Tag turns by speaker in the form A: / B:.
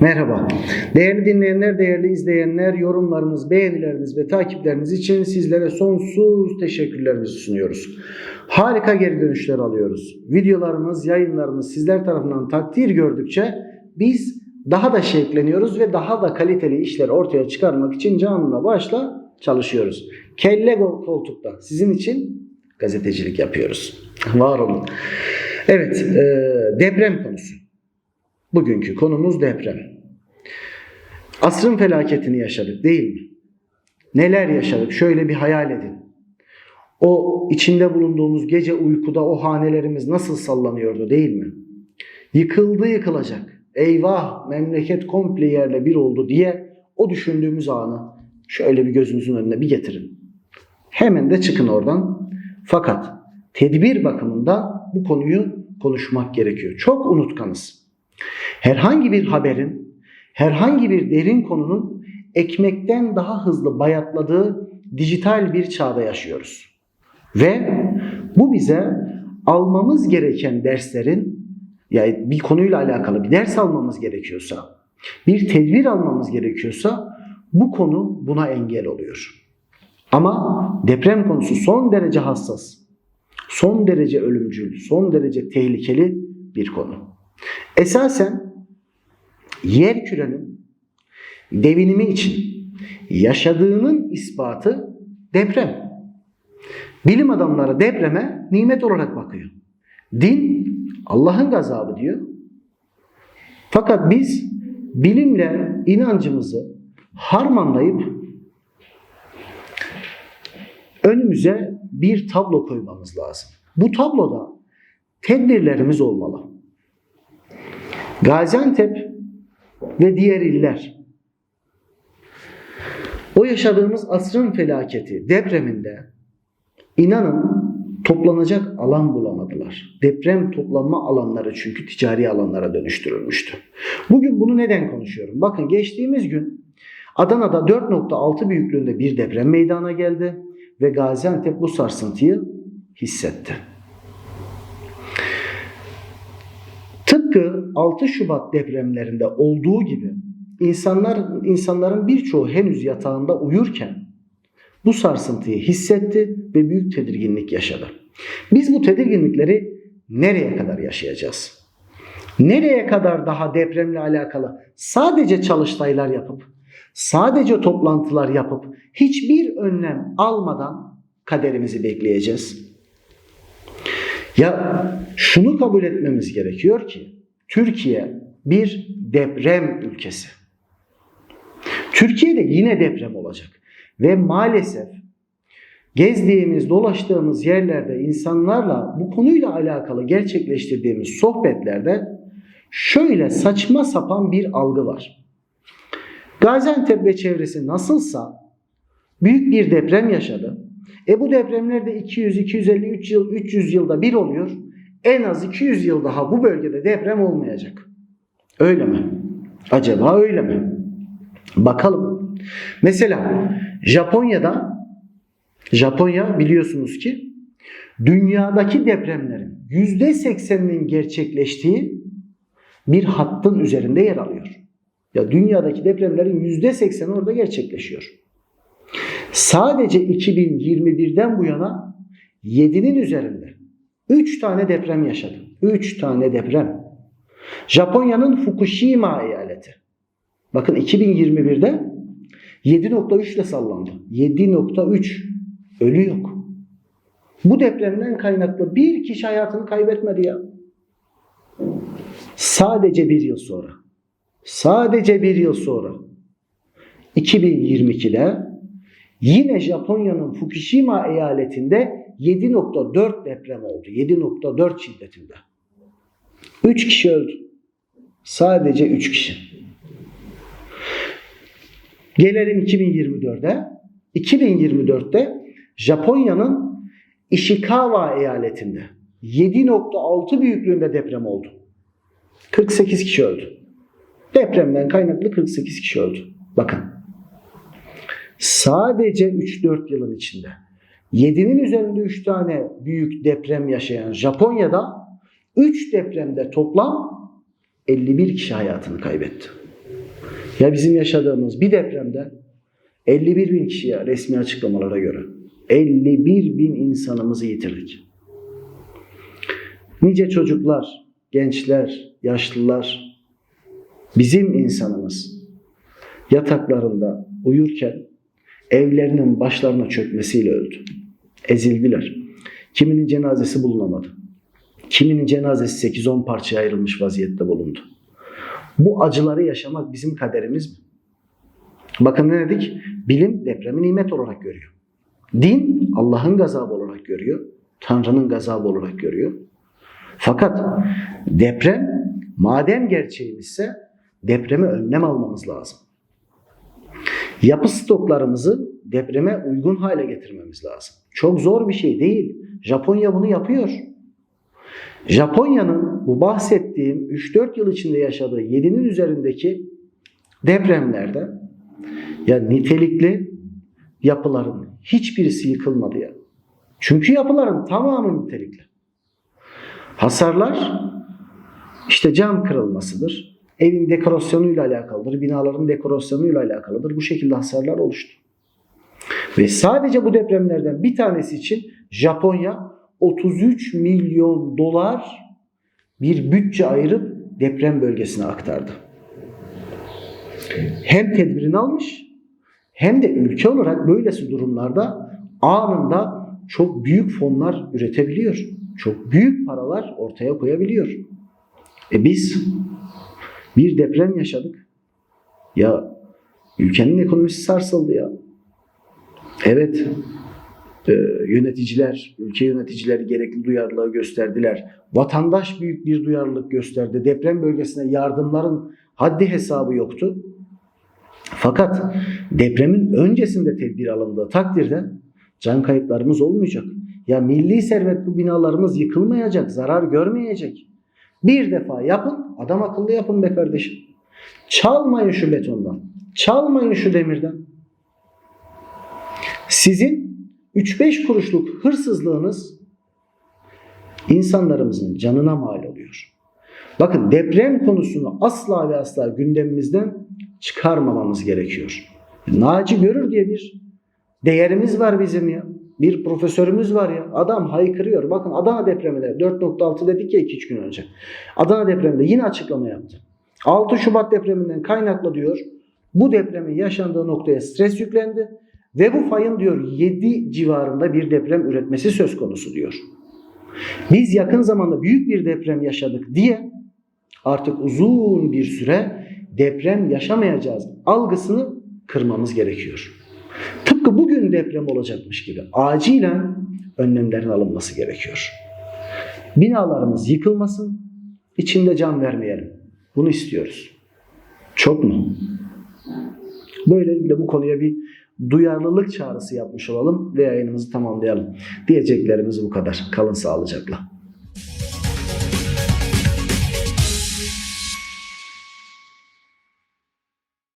A: Merhaba. Değerli dinleyenler, değerli izleyenler, yorumlarınız, beğenileriniz ve takipleriniz için sizlere sonsuz teşekkürlerimizi sunuyoruz. Harika geri dönüşler alıyoruz. Videolarımız, yayınlarımız sizler tarafından takdir gördükçe biz daha da şevkleniyoruz ve daha da kaliteli işler ortaya çıkarmak için canla başla çalışıyoruz. Kelle koltukta sizin için gazetecilik yapıyoruz. Var olun. Evet, e, deprem konusu. Bugünkü konumuz deprem. Asrın felaketini yaşadık değil mi? Neler yaşadık? Şöyle bir hayal edin. O içinde bulunduğumuz gece uykuda o hanelerimiz nasıl sallanıyordu değil mi? Yıkıldı yıkılacak. Eyvah memleket komple yerle bir oldu diye o düşündüğümüz anı şöyle bir gözünüzün önüne bir getirin. Hemen de çıkın oradan. Fakat tedbir bakımından bu konuyu konuşmak gerekiyor. Çok unutkanız. Herhangi bir haberin, herhangi bir derin konunun ekmekten daha hızlı bayatladığı dijital bir çağda yaşıyoruz. Ve bu bize almamız gereken derslerin yani bir konuyla alakalı bir ders almamız gerekiyorsa, bir tedbir almamız gerekiyorsa bu konu buna engel oluyor. Ama deprem konusu son derece hassas, son derece ölümcül, son derece tehlikeli bir konu. Esasen yer kürenin devinimi için yaşadığının ispatı deprem. Bilim adamları depreme nimet olarak bakıyor. Din Allah'ın gazabı diyor. Fakat biz bilimle inancımızı harmanlayıp önümüze bir tablo koymamız lazım. Bu tabloda tedbirlerimiz olmalı. Gaziantep ve diğer iller o yaşadığımız asrın felaketi depreminde inanın toplanacak alan bulamadılar. Deprem toplanma alanları çünkü ticari alanlara dönüştürülmüştü. Bugün bunu neden konuşuyorum? Bakın geçtiğimiz gün Adana'da 4.6 büyüklüğünde bir deprem meydana geldi ve Gaziantep bu sarsıntıyı hissetti. Tıpkı 6 Şubat depremlerinde olduğu gibi insanlar insanların birçoğu henüz yatağında uyurken bu sarsıntıyı hissetti ve büyük tedirginlik yaşadı. Biz bu tedirginlikleri nereye kadar yaşayacağız? Nereye kadar daha depremle alakalı sadece çalıştaylar yapıp, sadece toplantılar yapıp, hiçbir önlem almadan kaderimizi bekleyeceğiz? Ya şunu kabul etmemiz gerekiyor ki Türkiye bir deprem ülkesi. Türkiye'de yine deprem olacak. Ve maalesef gezdiğimiz, dolaştığımız yerlerde insanlarla bu konuyla alakalı gerçekleştirdiğimiz sohbetlerde şöyle saçma sapan bir algı var. Gaziantep ve çevresi nasılsa büyük bir deprem yaşadı. E bu depremlerde 200, 253 yıl, 300 yılda bir oluyor. En az 200 yıl daha bu bölgede deprem olmayacak. Öyle mi? Acaba öyle mi? Bakalım. Mesela Japonya'da Japonya biliyorsunuz ki dünyadaki depremlerin %80'inin gerçekleştiği bir hattın üzerinde yer alıyor. Ya dünyadaki depremlerin %80'i orada gerçekleşiyor. Sadece 2021'den bu yana 7'nin üzerinde 3 tane deprem yaşadı. 3 tane deprem. Japonya'nın Fukushima eyaleti. Bakın 2021'de 7.3 ile sallandı. 7.3 ölü yok. Bu depremden kaynaklı bir kişi hayatını kaybetmedi ya. Sadece bir yıl sonra. Sadece bir yıl sonra. 2022'de yine Japonya'nın Fukushima eyaletinde 7.4 deprem oldu. 7.4 şiddetinde. 3 kişi öldü. Sadece 3 kişi. Gelelim 2024'e. 2024'te Japonya'nın Ishikawa eyaletinde 7.6 büyüklüğünde deprem oldu. 48 kişi öldü. Depremden kaynaklı 48 kişi öldü. Bakın. Sadece 3-4 yılın içinde 7'nin üzerinde 3 tane büyük deprem yaşayan Japonya'da 3 depremde toplam 51 kişi hayatını kaybetti. Ya bizim yaşadığımız bir depremde 51 bin kişiye resmi açıklamalara göre 51 bin insanımızı yitirdik. Nice çocuklar, gençler, yaşlılar bizim insanımız yataklarında uyurken evlerinin başlarına çökmesiyle öldü. Ezildiler. Kiminin cenazesi bulunamadı. Kiminin cenazesi 8-10 parçaya ayrılmış vaziyette bulundu. Bu acıları yaşamak bizim kaderimiz mi? Bakın ne dedik? Bilim depremi nimet olarak görüyor. Din Allah'ın gazabı olarak görüyor. Tanrı'nın gazabı olarak görüyor. Fakat deprem madem gerçeğimizse depreme önlem almamız lazım. Yapı stoklarımızı depreme uygun hale getirmemiz lazım. Çok zor bir şey değil. Japonya bunu yapıyor. Japonya'nın bu bahsettiğim 3-4 yıl içinde yaşadığı 7'nin üzerindeki depremlerde ya nitelikli yapıların hiçbirisi yıkılmadı ya. Çünkü yapıların tamamı nitelikli. Hasarlar işte cam kırılmasıdır. Evin dekorasyonuyla alakalıdır. Binaların dekorasyonuyla alakalıdır. Bu şekilde hasarlar oluştu. Ve sadece bu depremlerden bir tanesi için Japonya 33 milyon dolar bir bütçe ayırıp deprem bölgesine aktardı. Hem tedbirini almış hem de ülke olarak böylesi durumlarda anında çok büyük fonlar üretebiliyor. Çok büyük paralar ortaya koyabiliyor. E biz bir deprem yaşadık. Ya ülkenin ekonomisi sarsıldı ya. Evet e, yöneticiler, ülke yöneticileri gerekli duyarlılığı gösterdiler. Vatandaş büyük bir duyarlılık gösterdi. Deprem bölgesine yardımların haddi hesabı yoktu. Fakat depremin öncesinde tedbir alındığı takdirde can kayıplarımız olmayacak. Ya milli servet bu binalarımız yıkılmayacak, zarar görmeyecek. Bir defa yapın, adam akıllı yapın be kardeşim. Çalmayın şu betondan, çalmayın şu demirden. Sizin 3-5 kuruşluk hırsızlığınız insanlarımızın canına mal oluyor. Bakın deprem konusunu asla ve asla gündemimizden çıkarmamamız gerekiyor. Naci Görür diye bir değerimiz var bizim ya. Bir profesörümüz var ya. Adam haykırıyor. Bakın Adana depreminde 4.6 dedik ya 2-3 gün önce. Adana depreminde yine açıklama yaptı. 6 Şubat depreminden kaynaklı diyor. Bu depremin yaşandığı noktaya stres yüklendi. Ve bu fayın diyor 7 civarında bir deprem üretmesi söz konusu diyor. Biz yakın zamanda büyük bir deprem yaşadık diye artık uzun bir süre deprem yaşamayacağız algısını kırmamız gerekiyor. Tıpkı bugün deprem olacakmış gibi acilen önlemlerin alınması gerekiyor. Binalarımız yıkılmasın, içinde can vermeyelim. Bunu istiyoruz. Çok mu? Böylelikle bu konuya bir duyarlılık çağrısı yapmış olalım ve yayınımızı tamamlayalım. Diyeceklerimiz bu kadar. Kalın sağlıcakla.